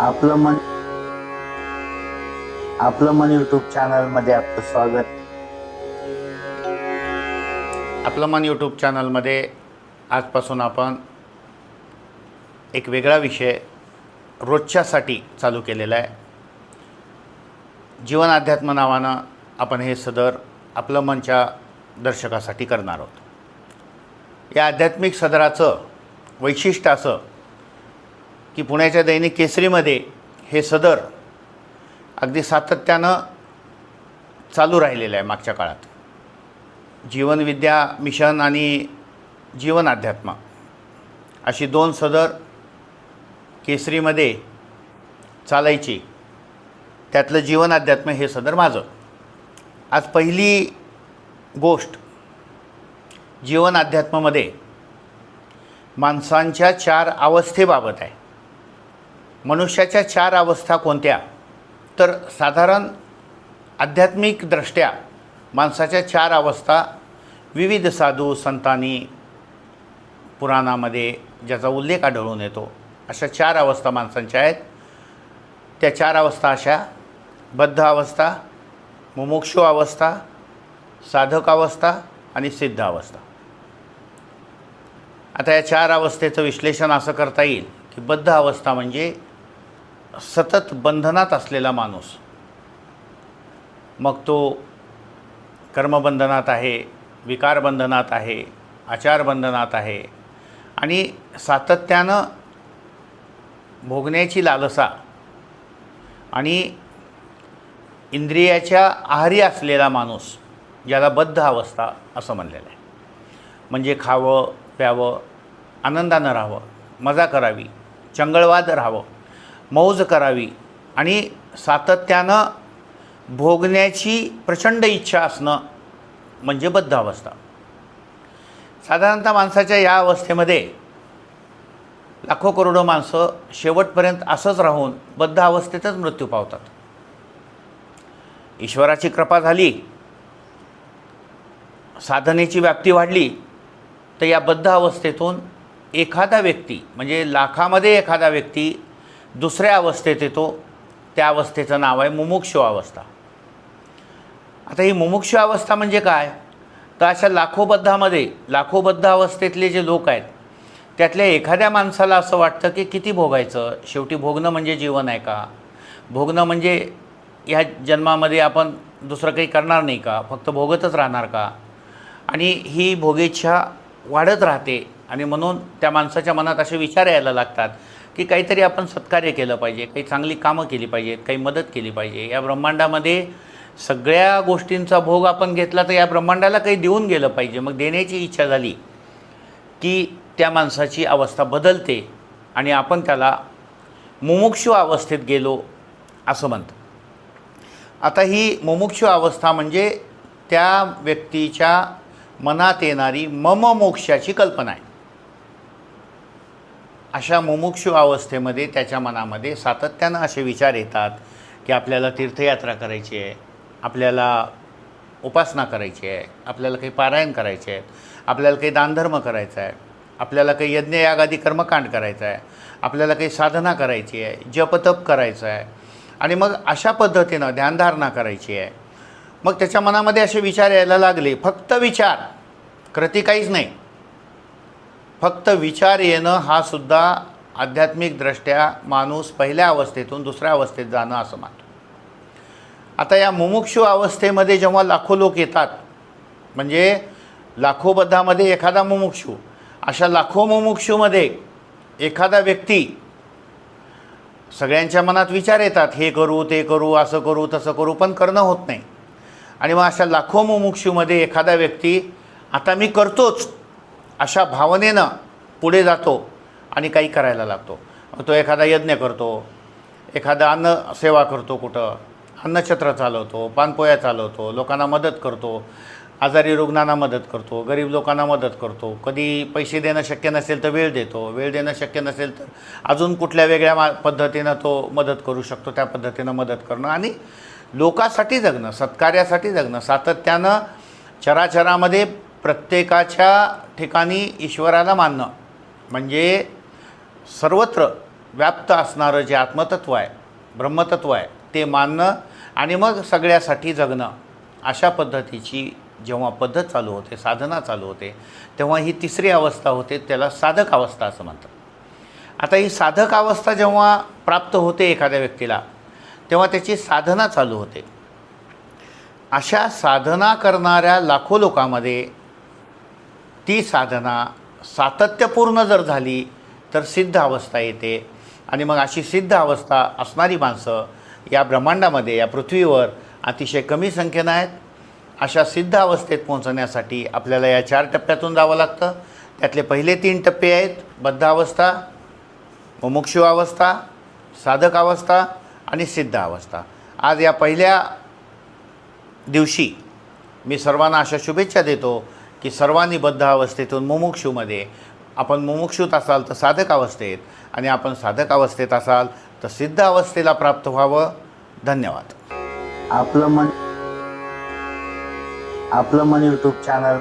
आपलं मन आपलं मन यूट्यूब चॅनलमध्ये आपलं स्वागत. आपलं मन यूट्यूब चॅनलमध्ये आजपासून आपण एक वेगळा विषय रोजच्यासाठी चालू केलेला आहे. जीवन अध्यात्म नावानं आपण हे सदर आपलं मनच्या दर्शकासाठी करणार आहोत. या आध्यात्मिक सदराचं वैशिष्ट्य असं की पुण्याच्या दैनिक केसरीमध्ये हे सदर अगदी सातत्यानं चालू राहिलेलं आहे मागच्या काळात. जीवनविद्या मिशन आणि जीवन अध्यात्म अशी दोन सदर केसरीमध्ये चालायची. त्यातलं जीवन अध्यात्म हे सदर माझं. आज पहिली गोष्ट जीवन अध्यात्मामध्ये माणसांच्या चार अवस्थेबाबत आहे. मनुष्याच्या चार अवस्था कोणत्या? तर साधारण आध्यात्मिकदृष्ट्या माणसाच्या चार अवस्था विविध साधू संतांनी पुराणामध्ये ज्याचा उल्लेख आढळून येतो अशा चार अवस्था माणसांच्या आहेत. त्या चार अवस्था अशा बद्ध अवस्था मुमुक्षु अवस्था साधक अवस्था आणि सिद्ध अवस्था. आता या चार अवस्थेचं विश्लेषण असं करता येईल की बद्ध अवस्था म्हणजे सतत बंधनात असलेला माणूस मग तो कर्मबंधनात आहे विकारबंधनात आहे आचारबंधनात आहे आणि सातत्यानं भोगण्याची लालसा आणि इंद्रियाच्या आहारी असलेला माणूस ज्याला बद्ध अवस्था असं म्हणलेलं आहे. म्हणजे खावं प्यावं आनंदानं राहावं मजा करावी चंगळवाद राहावं मौज करावी आणि सातत्यानं भोगण्याची प्रचंड इच्छा असणं म्हणजे बद्ध अवस्था साधारणतः माणसाच्या या अवस्थेमध्ये लाखो करोडो माणसं शेवटपर्यंत असंच राहून बद्ध अवस्थेतच मृत्यू पावतात. ईश्वराची कृपा झाली साधनेची व्याप्ती वाढली तर या बद्ध अवस्थेतून एखादा व्यक्ती म्हणजे लाखामध्ये एखादा व्यक्ती दुसऱ्या अवस्थेत येतो त्या अवस्थेचं नाव आहे मुमुक्षु अवस्था. आता ही मुमुक्षु अवस्था म्हणजे काय? तर अशा लाखोबद्धामध्ये लाखोबद्ध अवस्थेतले जे लोक आहेत त्यातल्या एखाद्या माणसाला असं वाटतं की किती भोगायचं? शेवटी भोगणं म्हणजे जीवन आहे का? भोगणं म्हणजे ह्या जन्मामध्ये आपण दुसरं काही करणार नाही का? फक्त भोगतच राहणार का? आणि ही भोगेच्छा वाढत राहते आणि म्हणून त्या माणसाच्या मनात असे विचार यायला लागतात की काहीतरी आपण सत्कार्य केलं पाहिजे काही चांगली कामं केली पाहिजेत काही मदत केली पाहिजे. या ब्रह्मांडामध्ये सगळ्या गोष्टींचा भोग आपण घेतला तर या ब्रह्मांडाला काही देऊन गेलं पाहिजे. मग देण्याची इच्छा झाली की त्या माणसाची अवस्था बदलते आणि आपण त्याला मुमुक्षु अवस्थेत गेलो असं म्हणतो आता ही मुमुक्षु अवस्था म्हणजे त्या व्यक्तीच्या मनात येणारी मम मोक्षाची कल्पना आहे. अशा मुमुक्षू अवस्थेमध्ये त्याच्या मनामध्ये सातत्यानं असे विचार येतात की आपल्याला तीर्थयात्रा करायची आहे आपल्याला उपासना करायची आहे आपल्याला काही पारायण करायचे आहेत आपल्याला काही दानधर्म करायचा आहे आपल्याला काही यज्ञयागादी कर्मकांड करायचं आहे आपल्याला काही साधना करायची आहे जपतप करायचं आहे. आणि मग अशा पद्धतीनं ध्यानधारणा करायची आहे. मग त्याच्या मनामध्ये असे विचार यायला लागले फक्त विचार कृती काहीच नाही. फक्त विचार येणं हा सुद्धा आध्यात्मिकदृष्ट्या माणूस पहिल्या अवस्थेतून दुसऱ्या अवस्थेत जाणं असं मानतो. आता या मुमुक्षू अवस्थेमध्ये जेव्हा लाखो लोक येतात म्हणजे लाखोबद्धामध्ये एखादा मुमुक्षू अशा लाखो मुमुक्षूमध्ये एखादा व्यक्ती सगळ्यांच्या मनात विचार येतात हे करू ते करू असं करू तसं करू पण करणं होत नाही. आणि मग अशा लाखो मुमुक्षूमध्ये एखादा व्यक्ती आता मी करतोच अशा भावनेनं पुढे जातो आणि काही करायला लागतो. तो एखादा यज्ञ करतो एखादा अन्न सेवा करतो कुठं अन्नछत्र चालवतो पानपोया चालवतो लोकांना मदत करतो आजारी रुग्णांना मदत करतो गरीब लोकांना मदत करतो. कधी पैसे देणं शक्य नसेल तर वेळ देतो. वेळ देणं शक्य नसेल तर अजून कुठल्या वेगळ्या मा पद्धतीनं तो मदत करू शकतो त्या पद्धतीनं मदत करणं आणि लोकासाठी जगणं सत्कार्यासाठी जगणं सातत्यानं चराचरामध्ये प्रत्येकाच्या ठिकाणी ईश्वराला मानणं. म्हणजे सर्वत्र व्याप्त असणारं जे आत्मतत्व आहे ब्रह्मतत्व आहे ते मानणं आणि मग सगळ्यासाठी जगणं अशा पद्धतीची जेव्हा पद्धत चालू होते साधना चालू होते तेव्हा ही तिसरी अवस्था होते त्याला साधक अवस्था असं म्हणतात. आता ही साधक अवस्था जेव्हा प्राप्त होते एखाद्या व्यक्तीला तेव्हा त्याची साधना चालू होते. अशा साधना करणाऱ्या लाखो लोकांमध्ये ती साधना सातत्यपूर्ण जर झाली तर सिद्ध अवस्था येते. आणि मग अशी सिद्ध अवस्था असणारी माणसं या ब्रह्मांडामध्ये या पृथ्वीवर अतिशय कमी संख्येनं आहेत. अशा सिद्ध अवस्थेत पोहोचण्यासाठी आपल्याला या चार टप्प्यातून जावं लागतं. त्यातले पहिले तीन टप्पे आहेत बद्ध अवस्था मुमुक्षु अवस्था साधक अवस्था आणि सिद्ध अवस्था. आज या पहिल्या दिवशी मी सर्वांना अशा शुभेच्छा देतो. की सर्वांनी बद्ध अवस्थेतून मुमुक्षूमध्ये आपण मुमुक्षूत असाल तर साधक अवस्थेत आणि आपण साधक अवस्थेत असाल तर सिद्ध अवस्थेला प्राप्त व्हावं. धन्यवाद. आपलं मन आपलं मन यूट्यूब चॅनल